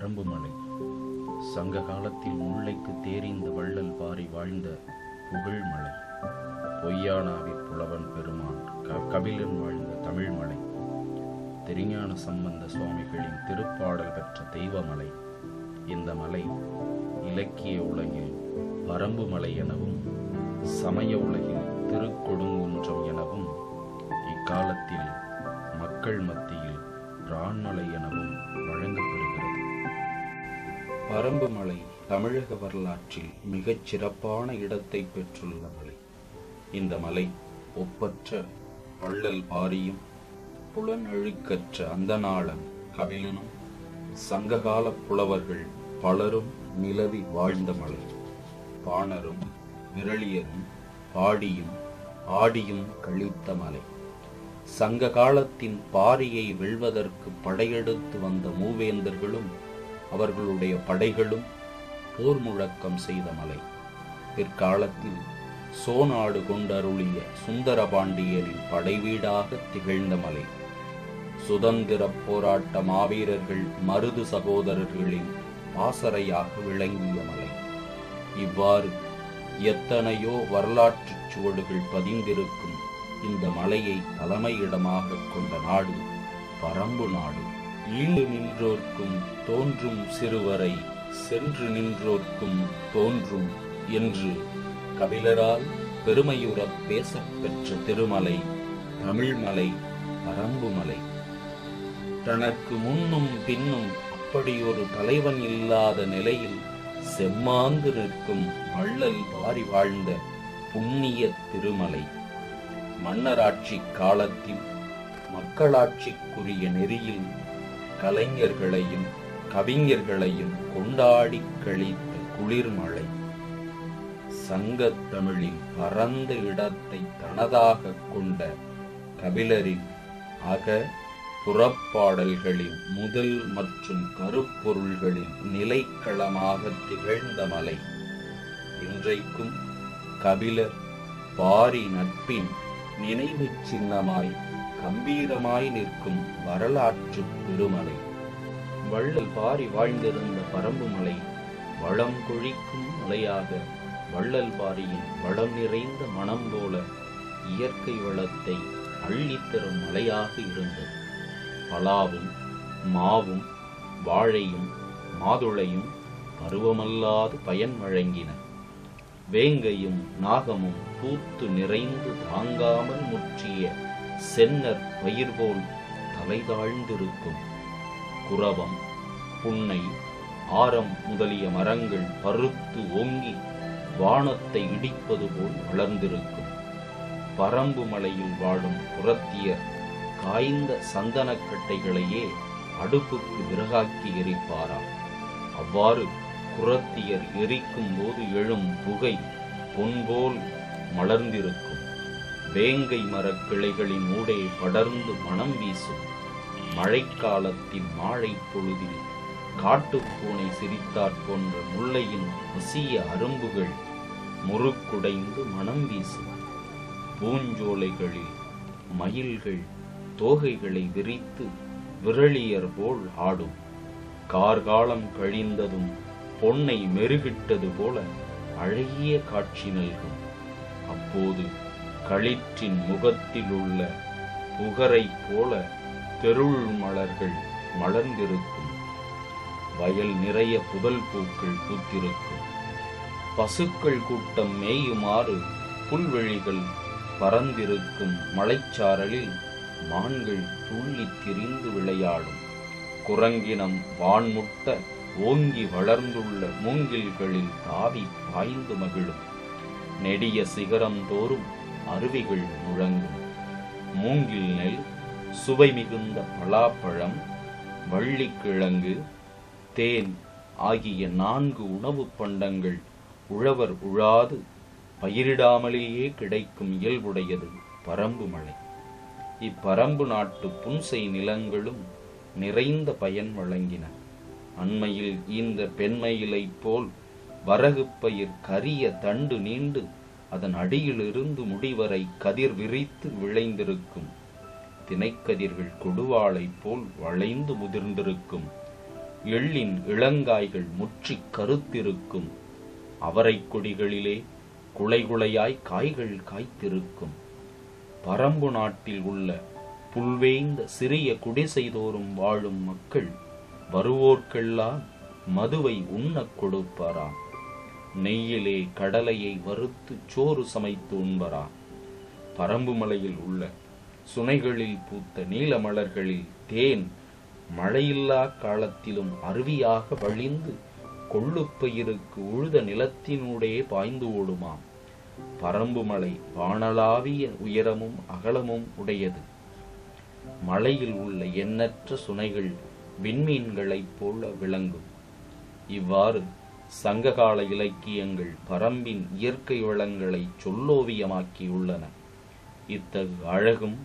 பரம்பு மலை சங்க காலத்தில் முல்லைக்கு தேரிந்த வள்ளல் பாரி வாழ்ந்த புகழ் மலை. புலவன் பெருமான் க- கபிலன் வாழ்ந்த தமிழ் மலை. திருஞான சம்பந்த சுவாமிகளின் திருப்பாடல் பெற்ற தெய்வமலை இந்த மலை இலக்கிய உலகில் பரம்பு மலை எனவும் சமய உலகில் திருக்கொடுங்குன்றம் எனவும் இக்காலத்தில் மக்கள் மத்தியில் பிரான்மலை எனவும் வழங்கப்பெறுகிறது. பரம்பு மலை தமிழக வரலாற்றில் மிகச் சிறப்பான இடத்தை பெற்றுள்ள மலை. இந்த மலை ஒப்பற்ற வள்ளல் பாரியும் புலனழுக்கற்ற அந்தநாளன் கபிலனும் சங்ககால புலவர்கள் பலரும் நிலவி வாழ்ந்த மலை. பாணரும் விரளியரும் பாடியும் ஆடியும் கழித்த மலை. சங்க காலத்தின் பாரியை வெல்வதற்கு படையெடுத்து வந்த மூவேந்தர்களும் அவர்களுடைய படைகளும் போர் முழக்கம் செய்த மலை. பிற்காலத்தில் சோநாடு கொண்டருளிய சுந்தரபாண்டியரின் படைவீடாக திகழ்ந்த மலை. சுதந்திர போராட்ட மாவீரர்கள் மருது சகோதரர்களின் பாசறையாக விளங்கிய மலை. இவ்வாறு எத்தனையோ வரலாற்றுச் சுவடுகள் பதிந்திருக்கும் இந்த மலையை தலைமையிடமாக கொண்ட நாடு பரம்பு நாடு. ஈண்டு நின்றோர்க்கும் தோன்றும் சிறுவரை சென்று நின்றோர்க்கும் தோன்றும் என்று கபிலரால் பெருமையுறப் பேசப் பெற்ற திருமலை தமிழ்மலை பரம்புமலை. தனக்கு முன்னும் பின்னும் அப்படியொரு தலைவன் இல்லாத நிலையில் செம்மாந்து நிற்கும் வள்ளல் பாரி வாழ்ந்த புண்ணிய திருமலை. மன்னராட்சி காலத்தில் மக்களாட்சிக்குரிய நெறியில் கலைஞர்களையும் கவிஞர்களையும் கொண்டாடி கழித்த குளிர்மழை சங்கத்தமிழின் பரந்த இடத்தை தனதாக கொண்ட கபிலரின் அக புறப்பாடல்களின் முதல் மற்றும் கருப்பொருள்களின் நிலைக்களமாக திகழ்ந்த மலை. இன்றைக்கும் கபிலர் பாரி நட்பின் நினைவுச் சின்னமாய் கம்பீரமாய் நிற்கும் வரலாற்று பெருமலை. வள்ளல் பாரி வாழ்ந்திருந்த பரம்பு மலை வளம் கொழிக்கும் மலையாக வள்ளல் பாரியின் வளம் நிறைந்த மனம் போல இயற்கை வளத்தை அள்ளித்தரும் மலையாக இருந்தது. பலாவும் மாவும் வாழையும் மாதுளையும் பருவமல்லாது பயன் வழங்கின. வேங்கையும் நாகமும் பூத்து நிறைந்து தாங்காமல் முற்றிய சென்னர் பயிர் போல் தலைதாழ்ந்திருக்கும். குரவம் புன்னை ஆரம் முதலிய மரங்கள் பருத்து ஓங்கி வானத்தை இடிப்பது போல் வளர்ந்திருக்கும். பரம்பு மலையில் வாழும் புறத்தியர் காய்ந்த சந்தனக்கட்டைகளையே அடுப்புக்கு விறகாக்கி எரிப்பாராம். அவ்வாறு குரத்தியர் எரிக்கும் போது எழும் புகை பொன்போல் மலர்ந்திருக்கும். வேங்கை மரக் கிளைகளின் ஊடே படர்ந்து மணம் வீசும். மழைக்காலத்தின் மாழை பொழுதில் காட்டுப்பூனை சிரித்தாற் போன்ற முல்லையின் வசிய அரும்புகள் முறுக்குடைந்து மணம் வீசும். பூஞ்சோலைகளில் மயில்கள் தோகைகளை விரித்து விரளியர் போல் ஆடும். கார்காலம் கழிந்ததும் பொன்னை மெருகிட்டது போல அழகிய காட்சி நல்கும். அப்போது களிற்றின் முகத்தில் உள்ள புகரை போல தெருள் மலர்கள் மலர்ந்திருக்கும். வயல் நிறைய புதல் பூக்கள் பூத்திருக்கும். பசுக்கள் கூட்டம் மேயுமாறு புல்வெளிகள் பறந்திருக்கும். மலைச்சாரலில் மான்கள் துள்ளி திரிந்து விளையாடும். குரங்கினம் வான்முட்ட ஓங்கி வளர்ந்துள்ள மூங்கில்களில் தாவி பாய்ந்து மகிழும். நெடிய சிகரம் தோறும் அருவிகள் முழங்கும். மூங்கில் நெல் சுவை மிகுந்த பலாப்பழம் வள்ளிக்கிழங்கு தேன் ஆகிய நான்கு உணவுப் பண்டங்கள் உழவர் உழாது பயிரிடாமலேயே கிடைக்கும் இயல்புடையது பரம்பு மழை. இப்பரம்பு நாட்டு புன்செய் நிலங்களும் நிறைந்த பயன் வழங்கின. அண்மையில் இந்த பெண்மயிலைப் போல் வரகு பயிர் கரிய தண்டு நீண்டு அதன் அடியிலிருந்து முடிவரை கதிர் விரித்து விளைந்திருக்கும். திணைக்கதிர்கள் கொடுவாளை போல் வளைந்து முதிர்ந்திருக்கும். எள்ளின் இளங்காய்கள் முற்றிக் கருத்திருக்கும். அவரைக் கொடிகளிலே குலை குலையாய் காய்கள் காய்த்திருக்கும். பரம்பு நாட்டில் உள்ள புல்வேய்ந்த சிறிய குடிசைதோறும் வாழும் மக்கள் வருவோர்க்கெல்லாம் மதுவை உண்ணக் கொடுப்பாராம். நெய்யிலே கடலையை வறுத்து சோறு சமைத்து உண்பரா? பரம்பு மலையில் உள்ள சுனைகளில் பூத்த நீல மலர்களில் தேன் மழையில்லா காலத்திலும் அருவியாக வழிந்து கொள்ளுப்பயிருக்கு உழுத நிலத்தினூடே பாய்ந்து ஓடுமாம். பரம்பு மலை வானளாவிய உயரமும் அகலமும் உடையது. மலையில் உள்ள எண்ணற்ற சுனைகள் விண்மீன்களைப் போல விளங்கும். இவ்வாறு சங்ககால இலக்கியங்கள் பரம்பின் இயற்கை வளங்களை சொல்லோவியமாக்கியுள்ளன. இத்தகு அழகும்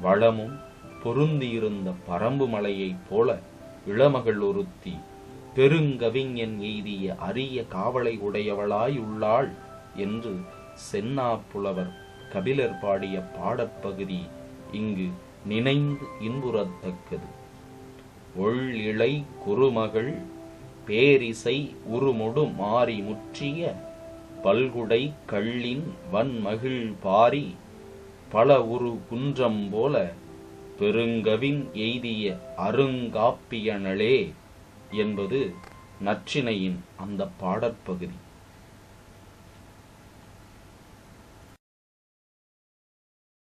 வளமும் பொருந்தியிருந்த பரம்பு மலையைப் போல இளமகள் ஒருத்தி பெருங்கவிஞன் எய்திய அரிய காவலை உடையவளாயுள்ளாள் என்று சென்னா புலவர் கபிலர் பாடிய பாடப்பகுதி இங்கு நினைந்து இன்புறத்தக்கது. ஒள் இளை குறுமகள் பேரிசை உருமுடு மாறி முற்றிய பல்குடை கள்ளின் வன்மகிழ் பாரி பல உரு குன்றம் போல பெருங்கவின் எய்திய அருங்காப்பியனளே என்பது நற்றினையின் அந்த பாடற்பகுதி.